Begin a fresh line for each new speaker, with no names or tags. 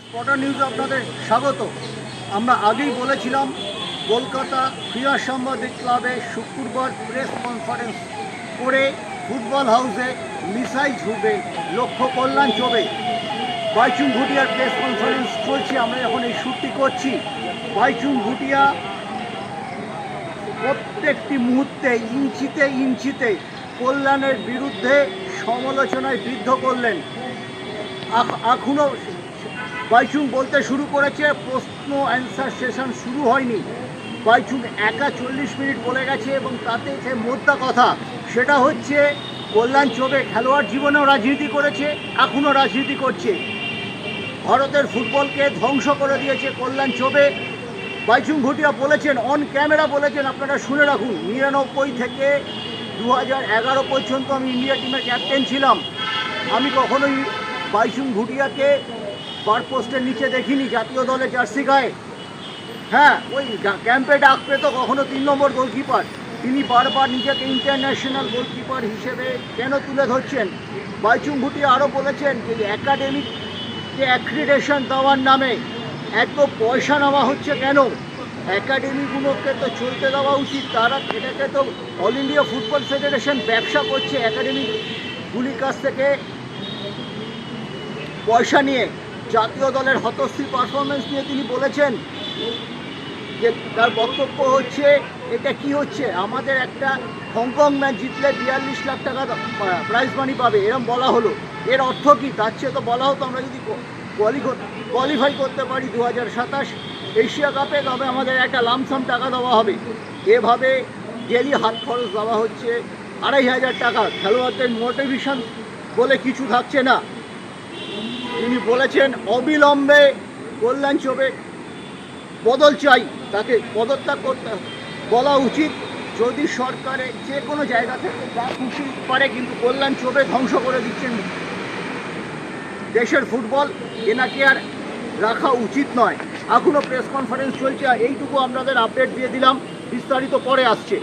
Spotter news আপনাদের স্বাগত। আমরা আগেই বলেছিলাম, কলকাতা ক্রীড়া সাংবাদিক ক্লাবে শুক্রবার প্রেস কনফারেন্স করে ফুটবল হাউসে মিসাইল ছুটবে লক্ষ্য কল্যাণ চবে। বাইচুং ভুটিয়ার প্রেস কনফারেন্স চলছে, আমরা যখন এই শ্যুটটি করছি। বাইচুং ভুটিয়া প্রত্যেকটি মুহূর্তে ইঞ্চিতে ইঞ্চিতে কল্যাণের বিরুদ্ধে সমালোচনায় বৃদ্ধ করলেন। আখ- এখনও বাইচুং বলতে শুরু করেছে, প্রশ্ন অ্যান্সার সেশন শুরু হয়নি। বাইচুং একা চল্লিশ মিনিট বলে গেছে এবং তাতে যে মোদ্দা কথা, সেটা হচ্ছে কল্যাণ চোবে খেলোয়াড় জীবনেও রাজনীতি করেছে এখনও রাজনীতি করছে। ভারতের ফুটবলকে ধ্বংস করে দিয়েছে কল্যাণ চোবে। বাইচুং ভুটিয়া বলেছেন অন ক্যামেরা বলেছেন, আপনারা শুনে রাখুন, নিরানব্বই থেকে দু হাজার এগারো পর্যন্ত আমি ইন্ডিয়া টিমের ক্যাপ্টেন ছিলাম। আমি কখনোই বাইচুং ভুটিয়াকে বার পোস্টের নিচে দেখিনি, জাতীয় দলে জার্সি গায়ে। হ্যাঁ ওই ক্যাম্পে ডাক পেত কখনো তিন নম্বর গোলকিপার তিনি বারবার নিজেকে ইন্টারন্যাশনাল গোলকিপার হিসেবে কেন তুলে ধরছেন? বাইচুং ভুটিয়া আরও বলেছেন যে একাডেমিক যে অ্যাক্রিডেশন দেওয়ার নামে এত পয়সা নেওয়া হচ্ছে কেন? একাডেমিগুলোকে তো চলতে দেওয়া উচিত। তারা এটাকে তো অল ইন্ডিয়া ফুটবল ফেডারেশন ব্যবসা করছে একাডেমিগুলির কাছ থেকে পয়সা নিয়ে। জাতীয় দলের হতশ্রী পারফরমেন্স নিয়ে তিনি বলেছেন যে তার বক্তব্য হচ্ছে, এটা কি হচ্ছে? আমাদের একটা হংকং ম্যাচ জিতলে বিয়াল্লিশ লাখ টাকা প্রাইজ মানি পাবে, এরম বলা হলো। এর অর্থ কি? তার চেয়ে তো বলা হতো, আমরা যদি কোয়ালিফাই করতে পারি দু হাজার সাতাশ এশিয়া কাপে, তবে আমাদের একটা লামসাম টাকা দেওয়া হবে। এভাবে ডেলি হাত খরচ দেওয়া হচ্ছে আড়াই হাজার টাকা। খেলোয়াড়দের মোটিভেশন বলে কিছু থাকছে না। তিনি বলেছেন, অবিলম্বে কল্যাণ চোবে বদল চাই। তাকে পদত্যাগ করতে বলা উচিত। যদি সরকারে যে কোনো জায়গা থেকে যা খুশি পারে, কিন্তু কল্যাণ চোবে ধ্বংস করে দিচ্ছেন। দেশের ফুটবল এনাকে আর রাখা উচিত নয়। এখনও প্রেস কনফারেন্স চলছে এইটুকু আপনাদের আপডেট দিয়ে দিলাম। বিস্তারিত পরে আসছে।